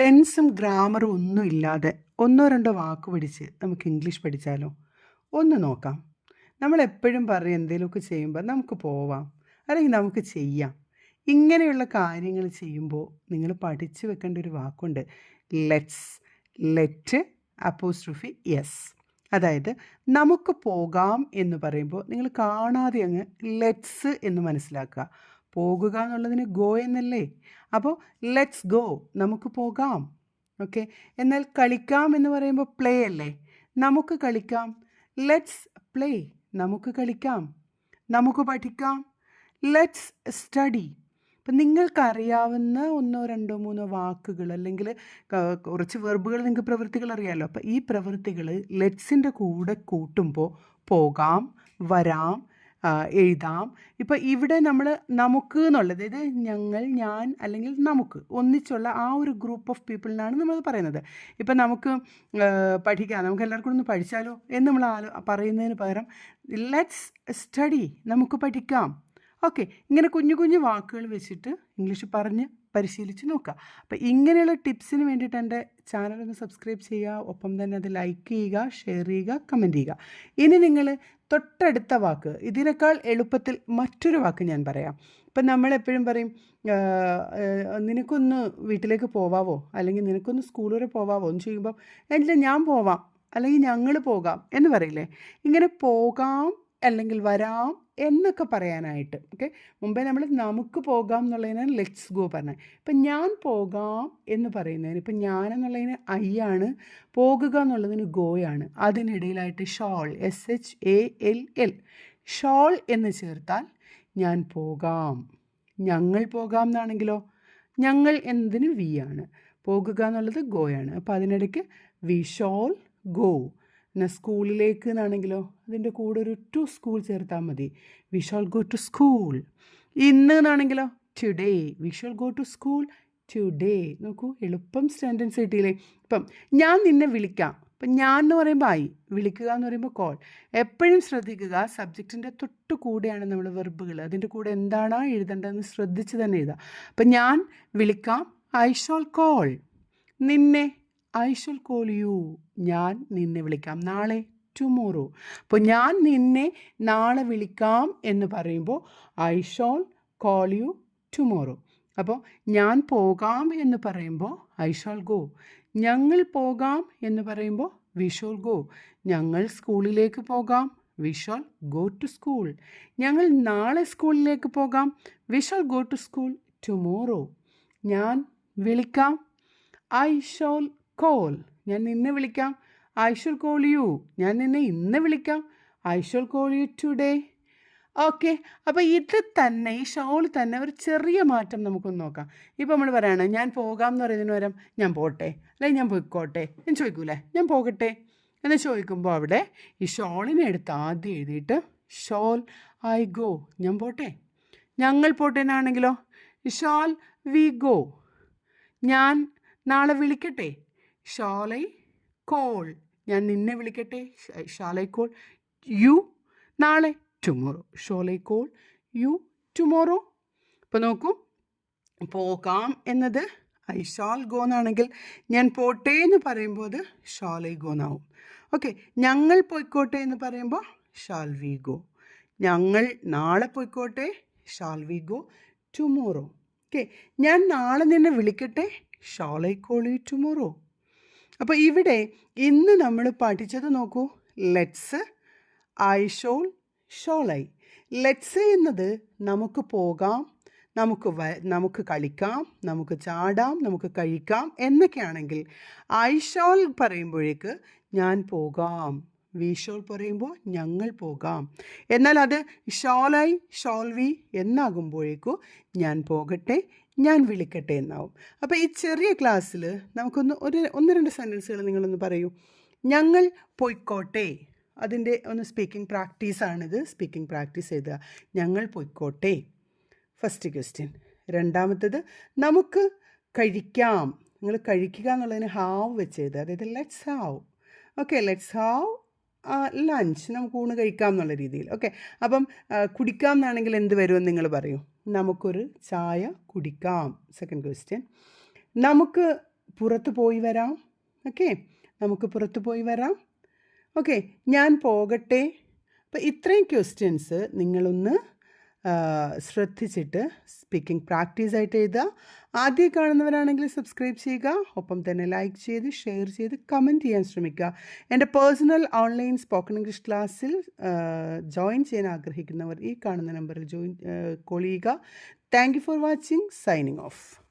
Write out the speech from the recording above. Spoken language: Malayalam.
ടെൻസും ഗ്രാമറും ഒന്നും ഇല്ലാതെ ഒന്നോ രണ്ടോ വാക്ക് പഠിച്ച് നമുക്ക് ഇംഗ്ലീഷ് പഠിച്ചാലോ? ഒന്ന് നോക്കാം. നമ്മൾ എപ്പോഴും പറയും എന്തെങ്കിലുമൊക്കെ ചെയ്യുമ്പോൾ നമുക്ക് പോവാം. അല്ലെങ്കിൽ നമുക്ക് ചെയ്യാം. ഇങ്ങനെയുള്ള കാര്യങ്ങൾ ചെയ്യുമ്പോൾ നിങ്ങൾ പഠിച്ചു വെക്കേണ്ട ഒരു വാക്കുണ്ട്. ലെറ്റ്സ് ലെറ്റ് അപ്പോസ്ട്രോഫി യെസ് അതായത് നമുക്ക് പോകാം എന്ന് പറയുമ്പോൾ നിങ്ങൾ കാണാതെ അങ്ങ് ലെറ്റ്സ് എന്ന് മനസ്സിലാക്കുക. പോകുക എന്നുള്ളതിന് ഗോ എന്നല്ലേ? അപ്പോൾ ലെറ്റ്സ് ഗോ. നമുക്ക് പോകാം. ഓക്കെ? എന്നാൽ കളിക്കാം എന്ന് പറയുമ്പോൾ പ്ലേ അല്ലേ? നമുക്ക് കളിക്കാം. Let's play. നമുക്ക് കളിക്കാം. നമുക്ക് പഠിക്കാം. Let's study. ഇപ്പം നിങ്ങൾക്കറിയാവുന്ന ഒന്നോ രണ്ടോ മൂന്നോ വാക്കുകൾ അല്ലെങ്കിൽ കുറച്ച് വെർബുകൾ നിങ്ങൾക്ക് പ്രവൃത്തികൾ അറിയാമല്ലോ അപ്പം ഈ പ്രവൃത്തികൾ ലെറ്റ്സിന്റെ കൂടെ കൂട്ടുമ്പോൾ പോകാം വരാം എഴുതാം. ഇപ്പം ഇവിടെ നമ്മൾ നമുക്ക് എന്നുള്ളത് അതായത് ഞങ്ങൾ ഞാൻ അല്ലെങ്കിൽ നമുക്ക് ഒന്നിച്ചുള്ള ആ ഒരു ഗ്രൂപ്പ് ഓഫ് പീപ്പിളിനാണ് നമ്മൾ പറയുന്നത്. ഇപ്പം നമുക്ക് പഠിക്കാം. നമുക്ക് എല്ലാവർക്കും ഒന്ന് പഠിച്ചാലോ എന്ന് നമ്മൾ ആലോ പറയുന്നതിന് പകരം ലെറ്റ്സ് സ്റ്റഡി നമുക്ക് പഠിക്കാം. ഓക്കെ ഇങ്ങനെ കുഞ്ഞു കുഞ്ഞു വാക്കുകൾ വെച്ചിട്ട് ഇംഗ്ലീഷ് പറഞ്ഞ് പരിശീലിച്ച് നോക്കുക. അപ്പോൾ ഇങ്ങനെയുള്ള ടിപ്സിന് വേണ്ടിയിട്ട് എന്റെ ചാനൽ ഒന്ന് സബ്സ്ക്രൈബ് ചെയ്യുക. ഒപ്പം തന്നെ അത് ലൈക്ക് ചെയ്യുക ഷെയർ ചെയ്യുക കമന്റ് ചെയ്യുക. ഇനി നിങ്ങൾ തൊട്ടടുത്ത വാക്ക്. ഇതിനേക്കാൾ എളുപ്പത്തിൽ മറ്റൊരു വാക്ക് ഞാൻ പറയാം. ഇപ്പം നമ്മളെപ്പോഴും പറയും നിനക്കൊന്ന് വീട്ടിലേക്ക് പോവാവോ? അല്ലെങ്കിൽ നിനക്കൊന്ന് സ്കൂൾ വരെ പോവാവോ? എന്ന് ചെയ്യുമ്പം ഇല്ല ഞാൻ പോവാം. അല്ലെങ്കിൽ ഞങ്ങൾ പോകാം. എന്ന് പറയില്ലേ? ഇങ്ങനെ പോകാം അല്ലെങ്കിൽ വരാം എന്നൊക്കെ പറയാനായിട്ട്. ഓക്കെ? മുമ്പേ നമ്മൾ നമുക്ക് പോകാം എന്നുള്ളതിനാണ് ലെറ്റ്സ് ഗോ പറഞ്ഞത്. ഇപ്പം ഞാൻ പോകാം എന്ന് പറയുന്നതിന് ഇപ്പം ഞാൻ എന്നുള്ളതിന് ഐ ആണ് പോകുക എന്നുള്ളതിന് ഗോയാണ് അതിനിടയിലായിട്ട് shall S H A L L shall എന്ന് ചേർത്താൽ ഞാൻ പോകാം. ഞങ്ങൾ പോകാം എന്നാണെങ്കിലോ? ഞങ്ങൾ എന്നതിന് വി ആണ്. പോകുക എന്നുള്ളത് ഗോയാണ് അപ്പോൾ അതിനിടയ്ക്ക് വി ഷോൾ ഗോ പിന്നെ സ്കൂളിലേക്ക് എന്നാണെങ്കിലോ അതിന്റെ കൂടെ ഒരു ടു സ്കൂൾ ചേർത്താൽ മതി. We shall go to school ഇന്ന് എന്നാണെങ്കിലോ today we shall go to school today നോക്കൂ എളുപ്പം സെന്റൻസ് കിട്ടിയില്ലേ? ഇപ്പം ഞാൻ നിന്നെ വിളിക്കാം. ഇപ്പം ഞാൻ എന്ന് പറയുമ്പോൾ ആയി വിളിക്കുക എന്ന് പറയുമ്പോൾ കോൾ എപ്പോഴും ശ്രദ്ധിക്കുക സബ്ജക്റ്റിന്റെ തൊട്ട് കൂടെയാണ് നമ്മൾ വെർബുകൾ അതിന്റെ കൂടെ എന്താണ് എഴുതേണ്ടതെന്ന് ശ്രദ്ധിച്ച് തന്നെ എഴുതുക. അപ്പം ഞാൻ വിളിക്കാം ഐ ഷോൾ കോൾ നിന്നെ ഐ ഷുൽ കോൾ യു. ഞാൻ നിന്നെ വിളിക്കാം. നാളെ ടുമോറോ. അപ്പോൾ ഞാൻ നിന്നെ നാളെ വിളിക്കാം എന്ന് പറയുമ്പോൾ I shall call you tomorrow. അപ്പോൾ ഞാൻ പോകാം എന്ന് പറയുമ്പോൾ ഐ ഷോൾ ഗോ. ഞങ്ങൾ പോകാം എന്ന് പറയുമ്പോൾ വി ഷോൾ ഗോ. ഞങ്ങൾ സ്കൂളിലേക്ക് പോകാം. We shall go to school. ഞങ്ങൾ നാളെ സ്കൂളിലേക്ക് പോകാം. We shall go to school tomorrow. ഞാൻ വിളിക്കാം. ഐ ഷോൾ കോൾ ഞാൻ നിന്നെ വിളിക്കാം. I shall call you. ഞാൻ നിന്നെ ഇന്ന് വിളിക്കാം. I shall call you today. Okay. അപ്പോൾ ഇത് തന്നെ ഈ ഷോൾ തന്നെ ഒരു ചെറിയ മാറ്റം നമുക്കൊന്ന് നോക്കാം. ഇപ്പോൾ നമ്മൾ പറയുകയാണ് ഞാൻ പോകാം എന്ന് പറയുന്നതിന് പകരം ഞാൻ പോട്ടെ അല്ലെങ്കിൽ ഞാൻ പോയിക്കോട്ടെ. ഞാൻ ചോദിക്കൂലേ? ഞാൻ പോകട്ടെ. എന്ന് ചോദിക്കുമ്പോൾ അവിടെ ഈ ഷോളിനെ എടുത്ത് ആദ്യം എഴുതിയിട്ട് ഷോൾ ഐ ഗോ. ഞാൻ പോട്ടെ. ഞങ്ങൾ പോട്ടെ എന്നാണെങ്കിലോ? Shall we go. ഞാൻ നാളെ വിളിക്കട്ടെ. Shall I call. ഞാൻ നിന്നെ വിളിക്കട്ടെ. Shall I call. യു നാളെ. Tomorrow. Shall I call. You tomorrow. ഇപ്പോൾ നോക്കൂ. പോകാം എന്നത് ഐ ഷാൽ ഗോ എന്നാണെങ്കിൽ ഞാൻ പോട്ടെ എന്ന് പറയുമ്പോൾ അത് ഷാലൈ ഗോ എന്നാവും ഓക്കെ. ഞങ്ങൾ പോയിക്കോട്ടെ എന്ന് പറയുമ്പോൾ ഷാൽ വി ഗോ. ഞങ്ങൾ നാളെ പോയിക്കോട്ടെ. Shall we go. Tomorrow. Okay. ഞാൻ നാളെ നിന്നെ വിളിക്കട്ടെ. I call you tomorrow. അപ്പോൾ ഇവിടെ ഇന്ന് നമ്മൾ പഠിച്ചത് നോക്കൂ. Let's I shall shall I let's എന്നത് നമുക്ക് പോകാം നമുക്ക് വ നമുക്ക് കളിക്കാം നമുക്ക് ചാടാം നമുക്ക് കഴിക്കാം എന്നൊക്കെയാണെങ്കിൽ ഐ ഷോൾ പറയുമ്പോഴേക്ക് ഞാൻ പോകാം. വി ഷോൾ പറയുമ്പോൾ ഞങ്ങൾ പോകാം. എന്നാൽ അത് ഷോളൈ ഷോൾ വി എന്നാകുമ്പോഴേക്കും ഞാൻ പോകട്ടെ ഞാൻ വിളിക്കട്ടെ എന്നാവും. അപ്പോൾ ഈ ചെറിയ ക്ലാസ്സിൽ നമുക്കൊന്ന് ഒരു ഒന്ന് രണ്ട് സെന്റൻസുകൾ നിങ്ങളൊന്ന് പറയൂ. ഞങ്ങൾ പൊയ്ക്കോട്ടെ. അതിന്റെ ഒന്ന് സ്പീക്കിംഗ് പ്രാക്ടീസാണിത് സ്പീക്കിംഗ് പ്രാക്ടീസ് ചെയ്തുക ഞങ്ങൾ പൊയ്ക്കോട്ടെ. ഫസ്റ്റ് ക്വസ്റ്റ്യൻ രണ്ടാമത്തത് നമുക്ക് കഴിക്കാം. നിങ്ങൾ കഴിക്കുക എന്നുള്ളതിന് ഹാവ് വെച്ച് എഴുതുക. അതായത് let's have okay let's have lunch നമുക്ക് ഊണ് കഴിക്കാം എന്നുള്ള രീതിയിൽ. ഓക്കെ അപ്പം കുടിക്കാം എന്നാണെങ്കിൽ എന്ത് വരുമെന്ന് നിങ്ങൾ പറയൂ. നമുക്കൊരു ചായ കുടിക്കാം. സെക്കൻഡ് ക്വസ്റ്റ്യൻ നമുക്ക് പുറത്ത് പോയി വരാം. ഓക്കെ നമുക്ക് പുറത്ത് പോയി വരാം. ഓക്കെ ഞാൻ പോകട്ടെ. അപ്പോൾ ഇത്രയും ക്വസ്റ്റ്യൻസ് നിങ്ങളൊന്ന് ശ്രദ്ധിച്ചിട്ട് സ്പീക്കിംഗ് പ്രാക്ടീസ് ആയിട്ട് എഴുതുക. ആദ്യം കാണുന്നവരാണെങ്കിൽ സബ്സ്ക്രൈബ് ചെയ്യുക. ഒപ്പം തന്നെ ലൈക്ക് ചെയ്ത് ഷെയർ ചെയ്ത് കമന്റ് ചെയ്യാൻ ശ്രമിക്കുക. എന്റെ പേഴ്സണൽ ഓൺലൈൻ സ്പോക്കൺ ഇംഗ്ലീഷ് ക്ലാസ്സിൽ ജോയിൻ ചെയ്യാൻ ആഗ്രഹിക്കുന്നവർ ഈ കാണുന്ന നമ്പറിൽ ജോയിൻ കോൾ ചെയ്യുക. Thank you for watching. Signing off.